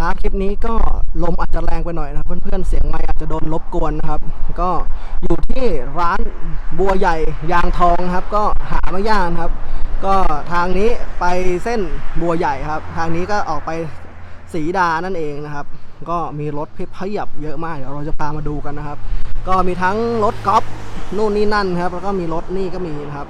ครับคลิปนี้ก็ลมอาจจะแรงไปหน่อยนะครับ เพื่อนๆเสียงไมค์อาจจะโดนรบกวนนะครับ ก็อยู่ที่ร้านบัวใหญ่ยางทองครับ ก็หาไม่ยากนะครับ ก็ทางนี้ไปเส้นบัวใหญ่ครับ ทางนี้ก็ออกไปสีดานั่นเองนะครับ ก็มีรถเพียบเยอะมากเดี๋ยวเราจะพามาดูกันนะครับ ก็มีทั้งรถกอล์ฟนู่นนี่นั่นครับ แล้วก็มีรถนี่ก็มีนะครับ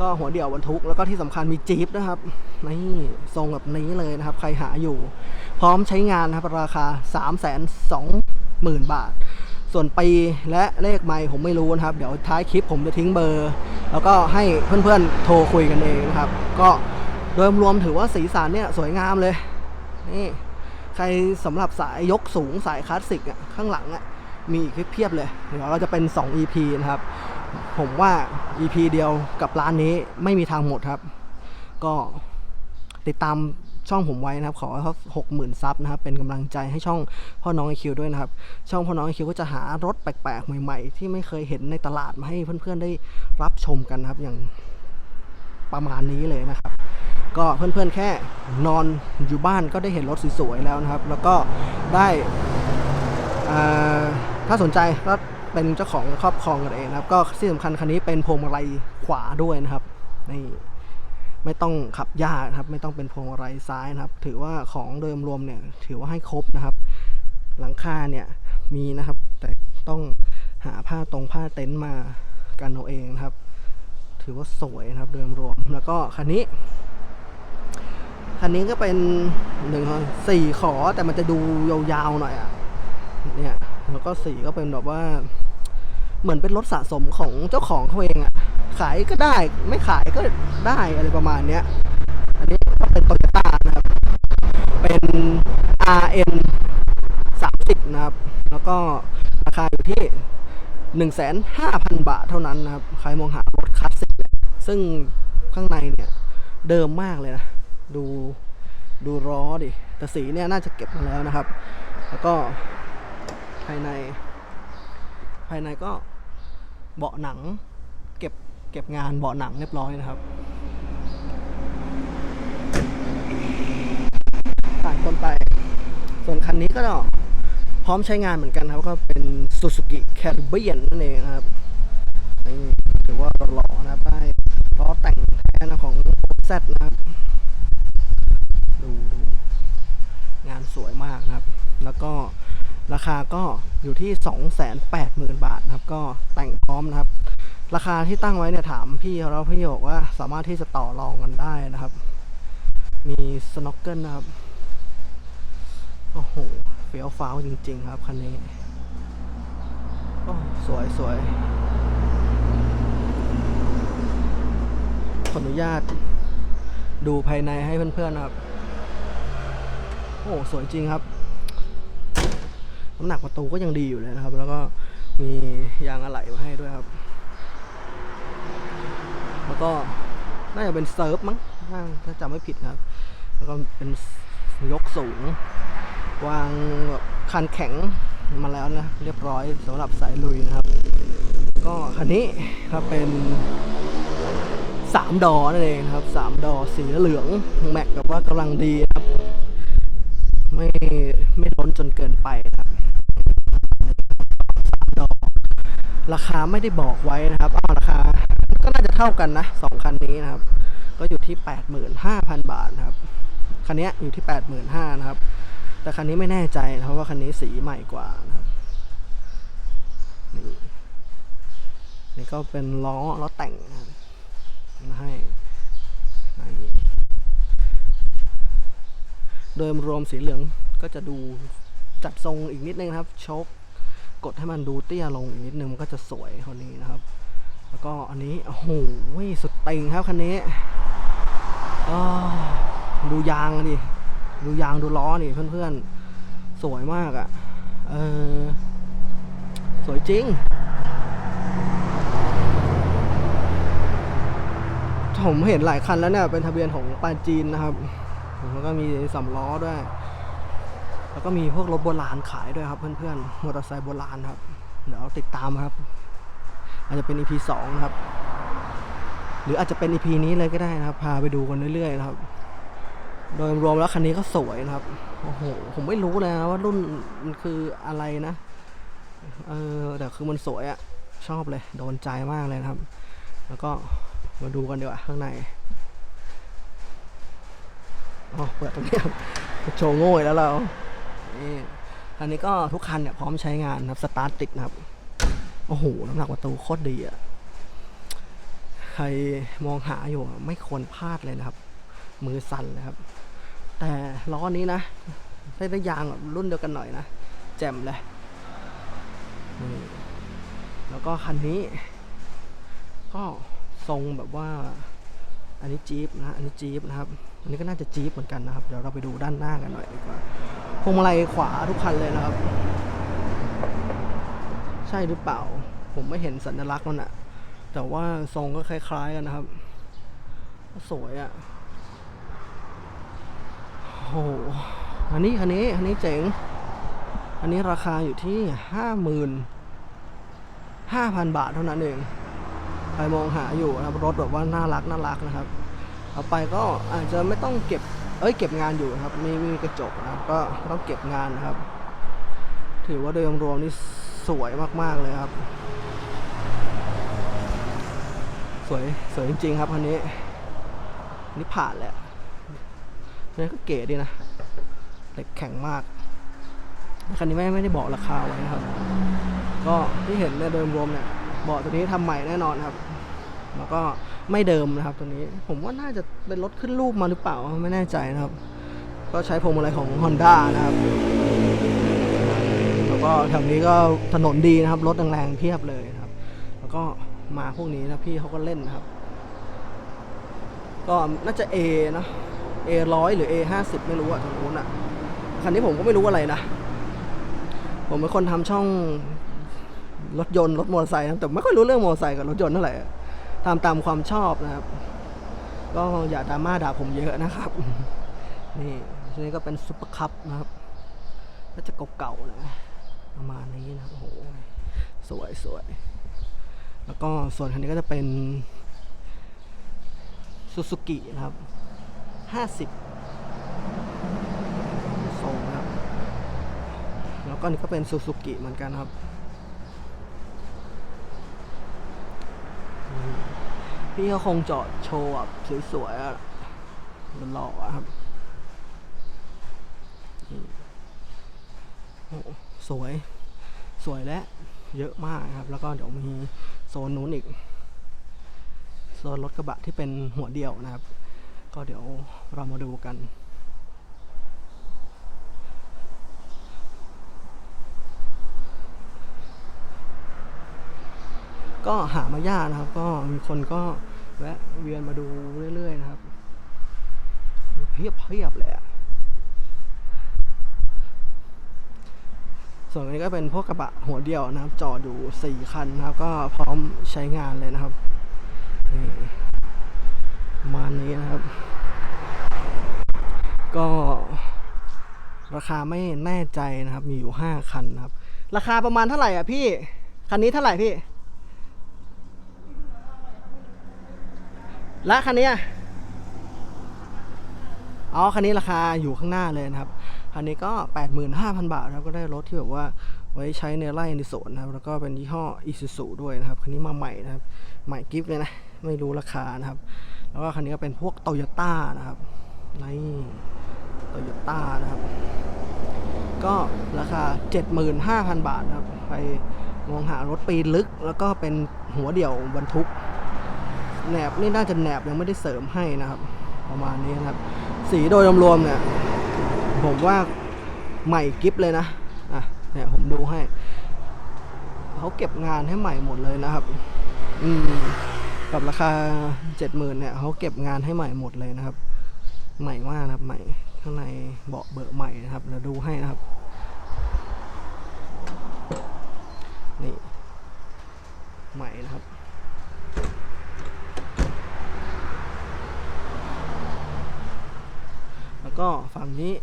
ก็หัวเดี่ยวบรรทุกแล้วก็ที่สำคัญมีจี๊ปนะครับนี่ทรงแบบนี้เลยนะครับ ใครหาอยู่ พร้อมใช้งานนะครับราคา 3 2 0 0 0 0 บาท ส่วนปีและเลขไม่ผมไม่รู้นะครับ เดี๋ยวท้ายคลิปผมจะทิ้งเบอร์ แล้วก็ให้เพื่อนๆโทรคุยกันเองนะครับ ก็โดยรวมถือว่าสีสันเนี่ยสวยงามเลยนี่ใครสำหรับสายยกสูงสายคลาสสิกอะข้างหลังอะมีอีกเพียบเลยเดี๋ยวเราจะเป็น 2 EP นะครับ ผมว่า EP เดียวกับร้านนี้ไม่มีทางหมดครับ ก็ติดตามช่องผมไว้นะครับ ขอเขาหกหมื่นซับนะครับ เป็นกำลังใจให้ช่องพ่อน้องไอคิวด้วยนะครับ ช่องพ่อน้องไอคิวก็จะหารถแปลกๆ ใหม่ๆ ที่ไม่เคยเห็นในตลาดมาให้เพื่อนๆได้รับชมกันนะครับ อย่างประมาณนี้เลยนะครับ ก็เพื่อนๆแค่นอนอยู่บ้านก็ได้เห็นรถสวยๆแล้วนะครับ แล้วก็ได้ถ้าสนใจก็ เป็นเจ้าของครอบครองกันเองนะครับ ก็ที่สำคัญคันนี้เป็นพวงมาลัยขวาด้วยนะครับนี่ไม่ต้องขับยากนะครับ ไม่ต้องเป็นพวงมาลัยซ้ายนะครับ ถือว่าของโดยรวมเนี่ย ถือว่าให้ครบนะครับ หลังคาเนี่ยมีนะครับ แต่ต้องหาผ้าตรงผ้าเต็นท์มากันเอาเองนะครับ ถือว่าสวยนะครับโดยรวมแล้วก็คันนี้คันนี้ก็เป็นหนึ่งสี่ขอแต่มันจะดูยาวๆหน่อยอะเนี่ยแล้วก็สีก็เป็นแบบว่า เหมือนเป็นรถสะสมของเจ้าของเขาเองอะขายก็ได้ไม่ขายก็ได้อะไรประมาณเนี้ย อันนี้ก็เป็นโตโยต้านะครับ เป็น RN 30 นะครับ แล้วก็ราคาอยู่ที่ 1,500,000 บาทเท่านั้นนะครับ ใครมองหารถคลาสสิกซึ่งข้างในเนี่ยเดิมมากเลยนะ ดูดูล้อดิ แต่สีเนี่ยน่าจะเก็บมาแล้วนะครับ แล้วก็ภายใน ภายในก็ เบาะหนัง เก็บเก็บงานเบาะหนังเรียบร้อยนะครับผ่านคนไป ส่วนคันนี้ก็พร้อมใช้งานเหมือนกันครับ ก็เป็น Suzuki Caribbean นั่นเองครับนี่ถือว่าหล่อนะครับได้ล้อแต่งแท้นะของ Z นะครับ ดูดูงานสวยมากนะครับ แล้วก็ ราคาก็อยู่ที่ 280,000 บาทนะครับ ก็แต่งพร้อมนะครับ ราคาที่ตั้งไว้เนี่ยถามพี่เขาพี่บอกว่าสามารถที่จะต่อรองกันได้นะครับ มีสโนว์เกิลนะครับ โอ้โห เฟี้ยวฟ้าวจริง ๆ ครับคันนี้โอ้สวยสวยขออนุญาตดูภายในให้เพื่อนๆนะครับ โอ้ สวยจริงครับ น้ำหนักประตูก็ยังดีอยู่เลยนะครับ แล้วก็มียางอะไหล่มาให้ด้วยครับ แล้วก็น่าจะเป็นเซิร์ฟมั้งถ้าจำไม่ผิดนะครับ แล้วก็เป็นยกสูง วางแบบคันแข็งมาแล้วนะ เรียบร้อยสำหรับสายลุยนะครับ ก็คันนี้ครับเป็นสามดอนั่นเองครับสามดอสีเหลืองแม็กแบบว่ากำลังดี จนเกินไปนะครับดอกราคาไม่ได้บอกไว้นะครับอ้าวราคา ก็น่าจะเท่ากันนะสองคันนี้นะครับ ก็อยู่ที่แปดหมื่นห้าพันบาทนะครับคันนี้อยู่ที่แปดหมื่นห้านะครับ แต่คันนี้ไม่แน่ใจนะครับว่าคันนี้สีใหม่กว่านะครับนี่นี่ก็เป็นล้อล้อแต่งนะครับมาให้นี่โดยรวมสีเหลืองก็จะดู จัดทรงอีกนิดนึงครับชคกดให้มันดูเตี้ยลงอีกนิดนึงมันก็จะสวยคนนี้นะครับ แล้วก็อันนี้โอ้โหสุดเต็งครับคันนี้ดูยางดิดูยางดูล้อนี่เพื่อนๆ สวยมากอะ่ะเออสวยจริง ผมเห็นหลายคันแล้วเนี่ยเป็นทะเบียนของปานจีนนะครับแล้วก็มีสำล้อด้วย แล้วก็มีพวกรถโบราณขายด้วยครับ เพื่อนๆ มอเตอร์ไซค์โบราณครับ เดี๋ยวติดตามครับ อาจจะเป็น EP สองนะครับ หรืออาจจะเป็น EP นี้เลยก็ได้นะครับ พาไปดูกันเรื่อยๆนะครับ โดยรวมแล้วคันนี้ก็สวยนะครับ โอ้โห ผมไม่รู้เลยนะว่ารุ่นมันคืออะไรนะ เออแต่คือมันสวยอะชอบเลย โดนใจมากเลยนะครับ แล้วก็มาดูกันดีกว่าข้างในอ๋อเปิดตรงนี้ครับโชว์โง่แล้วเรา นี่คันนี้ก็ทุกคันเนี่ยพร้อมใช้งานนะครับ สตาร์ทติดนะครับ โอ้โห น้ำหนักประตูโคตรดีอะใครมองหาอยู่ไม่ควรพลาดเลยนะครับ มือสั่นเลยครับ แต่ล้อนี้นะ ได้ได้ยางรุ่นเดียวกันหน่อยนะ แจ่มเลย แล้วก็คันนี้ ก็ทรงแบบว่า อันนี้จี๊ปนะ อันนี้จี๊ปนะครับ อันนี้ก็น่าจะจี๊ปเหมือนกันนะครับ เดี๋ยวเราไปดูด้านหน้ากันหน่อยดีกว่า วงมาลัยขวาทุกคันเลยนะครับ ใช่หรือเปล่า ผมไม่เห็นสัญลักษณ์มันอะแต่ว่าทรงก็คล้ายๆกันนะครับ สวยอะโอ้โหอันนี้คันนี้คันนี้เจ๋ง อันนี้ราคาอยู่ที่ห้าหมื่นห้าพันบาทเท่านั้นเองใครมองหาอยู่นะครับรถแบบว่าน่ารักน่ารักนะครับ เอาไปก็อาจจะไม่ต้องเก็บ เอ้ยเก็บงานอยู่นะครับไม่ไม่มีกระจกนะครับก็ต้องเก็บงานนะครับ ถือว่าโดยรวมนี่สวยมากๆเลยครับ สวยสวยจริงๆครับคันนี้นี่ผ่านแหละนี่ก็เก๋ดีนะเหล็กแข็งมากคันนี้ไม่ไม่ได้บอกราคาไว้นะครับ ก็ที่เห็นเนี่ยโดยรวมเนี่ยเบาะตัวนี้ทำใหม่แน่นอนครับ แล้วก็ไม่เดิมนะครับตัวนี้ผมว่าน่าจะเป็นรถขึ้นรูปมาหรือเปล่าไม่แน่ใจนะครับ ก็ใช้พวงมาลัยของ Honda นะครับ แล้วก็แถวนี้ก็ถนนดีนะครับ รถแรงๆเพียบเลยนะครับ แล้วก็มาพวกนี้นะพี่เขาก็เล่นนะครับ ก็น่าจะ A นะ A ร้อยหรือ A ห้าสิบไม่รู้อะทางนู้นอะคันนี้ผมก็ไม่รู้อะไรนะผมเป็นคนทำช่องรถยนต์รถมอเตอร์ไซค์นะแต่ไม่ค่อยรู้เรื่องมอเตอร์ไซค์กับรถยนต์เท่าไหร่ อะตามตามความชอบนะครับ ก็อย่าดราม่าด่าผมเยอะนะครับ นี่ทีนี้ก็เป็นซุปเปอร์คัพนะครับ ก็จะเก่าๆเลยประมาณนี้นะโอ้โหสวยสวย แล้วก็ส่วนคันนี้ก็จะเป็นซูซูกินะครับห้าสิบทรงนะครับ แล้วก็นี่ก็เป็นซูซูกิเหมือนกันครับอืม พี่เขาคงจอดโชว์แบบสวยๆอะหล่อครับโอ้โหสวย สวยและเยอะมากครับ แล้วก็เดี๋ยวมีโซนนู้นอีก โซนรถกระบะที่เป็นหัวเดียวนะครับ ก็เดี๋ยวเรามาดูกัน ก็หามายากนะครับ ก็มีคนก็แวะเวียนมาดูเรื่อยๆนะครับเพียบเพียบเลยอะส่วนอันนี้ก็เป็นพวกกระบะหัวเดียวนะครับ จอดอยู่สี่คันนะครับ ก็พร้อมใช้งานเลยนะครับนี่มาณนี้นะครับ ก็ราคาไม่แน่ใจนะครับ มีอยู่ห้าคันนะครับ ราคาประมาณเท่าไหร่อะพี่ คันนี้เท่าไหร่พี่ และคันนี้อ๋อคันนี้ราคาอยู่ข้างหน้าเลยนะครับ คันนี้ก็ 85,000 บาทครับก็ได้รถที่แบบว่าไว้ใช้ในไร่ในสวนนะครับ แล้วก็เป็นยี่ห้อ Isuzu ด้วยนะครับ คันนี้มาใหม่นะครับ ใหม่กิฟต์เลยนะ ไม่รู้ราคานะครับ แล้วก็คันนี้ก็เป็นพวกโตโยต้านะครับนี่โตโยต้านะครับ ก็ราคา 75,000 บาทนะครับ ไปมองหารถปีลึก แล้วก็เป็นหัวเดี่ยวบรรทุก แหนบนี่น่าจะแหนบยังไม่ได้เสริมให้นะครับ ประมาณนี้นะครับ สีโดยรวมๆเนี่ย ผมว่าใหม่กิฟเลยนะอะเนี่ยผมดูให้เขาเก็บงานให้ใหม่หมดเลยนะครับ อืมกับราคาเจ็ดหมื่นเนี่ยเขาเก็บงานให้ใหม่หมดเลยนะครับ ใหม่มากนะครับ ใหม่ข้างในเบาะเบอร์ใหม่นะครับเดี๋ยวดูให้นะครับ นี่ ใหม่นะครับ แล้วก็ ฝั่งนี้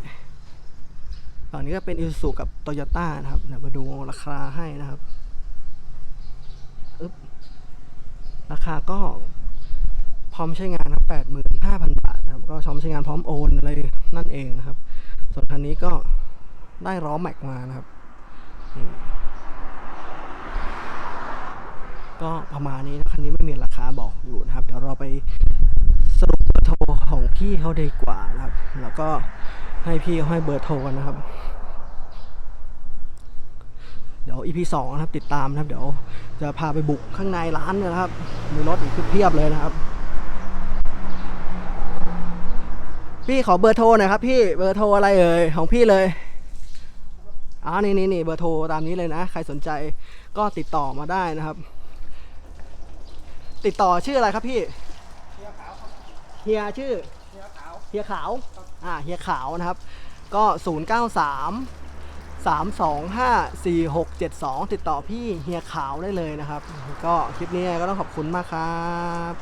ฝั่งนี้ก็เป็นอิซูกับโตโยต้านะครับเดี๋ยวมาดูราคาให้นะครับอึ๊บราคาก็พร้อมใช้งานนะแปดหมื่นห้าพันบาทนะครับ ก็พร้อมใช้งานพร้อมโอนอะไรนั่นเองนะครับ ส่วนคันนี้ก็ได้ล้อแม็กมานะครับ ก็ประมาณนี้นะคันนี้ไม่มีราคาบอกอยู่นะครับ เดี๋ยวเราไปสรุปเบอร์โทรของพี่เขาดีกว่านะครับ แล้วก็ ให้พี่เขาให้เบอร์โทรกันนะครับ เดี๋ยว EP สองนะครับติดตามนะครับ เดี๋ยวจะพาไปบุกข้างในร้านเนี่ยนะครับ มีรถอีกเพียบเลยนะครับ พี่ขอเบอร์โทรหน่อยครับ พี่เบอร์โทรอะไรเอ่ยของพี่เลยอ๋อนี่นี่นี่เบอร์โทรตามนี้เลยนะ ใครสนใจก็ติดต่อมาได้นะครับ ติดต่อชื่ออะไรครับพี่ เฮียชื่อเฮียขาวอ่าเฮียขาวนะครับ ก็ 0 9 3 3 2 5 4 6 7 2 ติดต่อพี่เฮียขาวได้เลยนะครับ ก็คลิปนี้ก็ต้องขอบคุณมากครับ